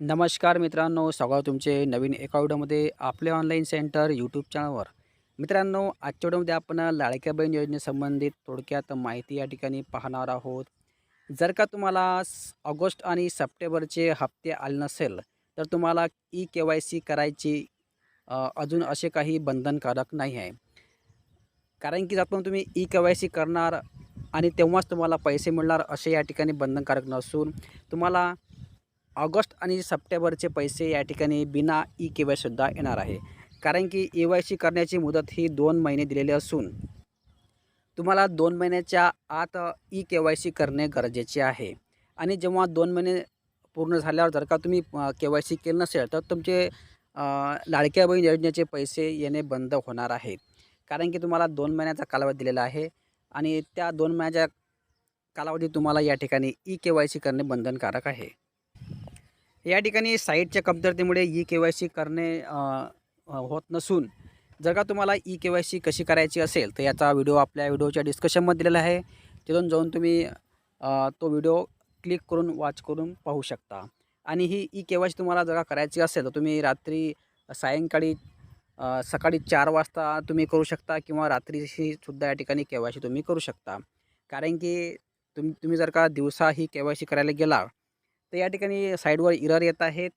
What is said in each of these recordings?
नमस्कार मित्रांनो स्वागत तुमचे नवीन एका व्हिडिओमध्ये आपले ऑनलाईन सेंटर यूट्यूब चॅनलवर मित्रांनो आजच्या व्हिडिओमध्ये आपण लाडक्या बहीण योजनेसंबंधित थोडक्यात माहिती या ठिकाणी पाहणार आहोत. जर का तुम्हाला ऑगस्ट आणि सप्टेंबरचे हप्ते आले नसेल तर तुम्हाला ई के वाय सी करायची अजून असे काही बंधनकारक नाही आहे. कारण की जर तुम्ही ई के वाय सी करणार आणि तेव्हाच तुम्हाला पैसे मिळणार असे या ठिकाणी बंधनकारक नसून तुम्हाला ऑगस्ट आणि सप्टेंबरचे पैसे या ठिकाणी बिना ई के वाय सुद्धा येणार आहे. कारण की ई वाय सी करण्याची मुदत ही दोन महिने दिलेली असून तुम्हाला दोन महिन्याच्या आत ई के वाय सी करणे गरजेचे आहे. आणि जेव्हा दोन महिने पूर्ण झाल्यावर जर का तुम्ही के वाय सी केलं नसेल तर तुमचे लाडक्या बहीण योजनेचे पैसे येणे बंद होणार आहेत कारण की तुम्हाला दोन महिन्याचा कालावधी दिलेला आहे आणि त्या दोन महिन्याच्या कालावधीत तुम्हाला या ठिकाणी ई के वाय सी करणे बंधनकारक आहे. या ठिकाणी साईटच्या कमतरतेमुळे ई के वाय सी करणे होत नसून जर का तुम्हाला ई के वाय सी कशी करायची असेल तर याचा व्हिडिओ आपल्या व्हिडिओच्या डिस्कशनमध्ये दिलेला आहे. तिथून जाऊन तुम्ही तो व्हिडिओ क्लिक करून वॉच करून पाहू शकता. आणि ही ई के वाय सी तुम्हाला जर का करायची असेल तर तुम्ही रात्री सायंकाळी सकाळी चार वाजता तुम्ही करू शकता किंवा रात्रीशी सुद्धा या ठिकाणी के वाय सी तुम्ही करू शकता. कारण की तुम तुम्ही जर का दिवसा ही के वाय सी करायला गेला तर या ठिकाणी साईडवर इरर येत आहेत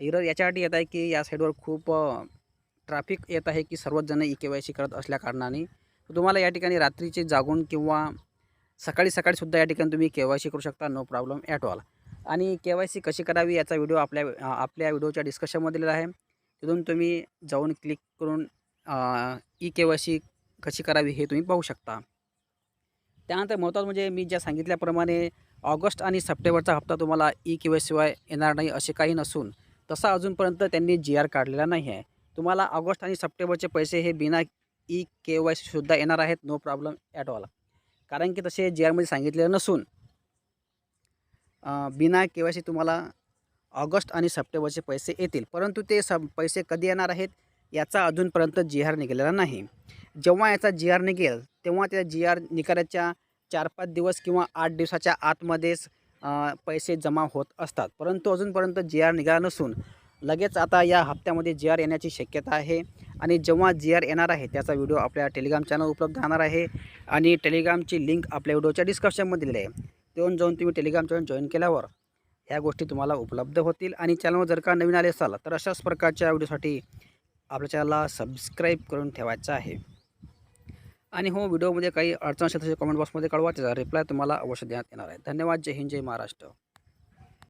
इरर याच्यासाठी येत आहे की या साईडवर खूप ट्रॅफिक येत आहे की सर्वच जण ई के वाय सी करत असल्या कारणाने. तुम्हाला या ठिकाणी रात्रीचे जागून किंवा सकाळी सकाळीसुद्धा या ठिकाणी तुम्ही के वाय सी करू शकता नो प्रॉब्लेम ॲट ऑल आणि के वाय सी कशी करावी याचा व्हिडिओ आपल्या आपल्या व्हिडिओच्या डिस्कशनमध्ये दिलेला आहे. तिथून तुम्ही जाऊन क्लिक करून ई के वाय सी कशी करावी हे तुम्ही पाहू शकता. त्यानंतर महत्त्वाचं म्हणजे मी ज्या सांगितल्याप्रमाणे ऑगस्ट आणि सप्टेंबरचा हप्ता तुम्हाला ई के वाय शिवाय येणार नाही असे काही नसून तसा अजूनपर्यंत त्यांनी जी आर काढलेला नाही आहे. तुम्हाला ऑगस्ट आणि सप्टेंबरचे पैसे हे बिना ई के वाय सुद्धा येणार आहेत नो प्रॉब्लेम ॲट ऑल कारण की तसे जी आरमध्ये सांगितलेलं नसून बिना के वाय सी तुम्हाला ऑगस्ट आणि सप्टेंबरचे पैसे येतील. परंतु ते सब पैसे कधी येणार आहेत याचा अजूनपर्यंत जी आर निघालेला नाही. जेव्हा याचा जी आर निघेल तेव्हा त्या जी आर निकालाच्या चार पाच दिवस किंवा आठ दिवसाच्या आतमध्येच पैसे जमा होत असतात. परंतु अजूनपर्यंत जी आर निघाला नसून लगेच आता या हप्त्यामध्ये जी आर येण्याची शक्यता आहे. आणि जेव्हा जी आर येणार आहे त्याचा व्हिडिओ आपल्या टेलिग्राम चॅनल उपलब्ध राहणार आहे. आणि टेलिग्रामची लिंक आपल्या व्हिडिओच्या डिस्क्रिप्शनमध्ये दिली आहे. तेवून जाऊन तुम्ही टेलिग्राम चॅनल जॉईन केल्यावर ह्या गोष्टी तुम्हाला उपलब्ध होतील. आणि चॅनलवर जर का नवीन आले असाल तर अशाच प्रकारच्या व्हिडिओसाठी आपल्या चॅनलला सबस्क्राईब करून ठेवायचं आहे. आणि हो व्हिडिओमध्ये काही अडचण असेल तसे कमेंट बॉक्समध्ये कळवा त्याचा रिप्लाय तुम्हाला अवश्य देण्यात येणार आहे. धन्यवाद. जय हिंद जय महाराष्ट्र.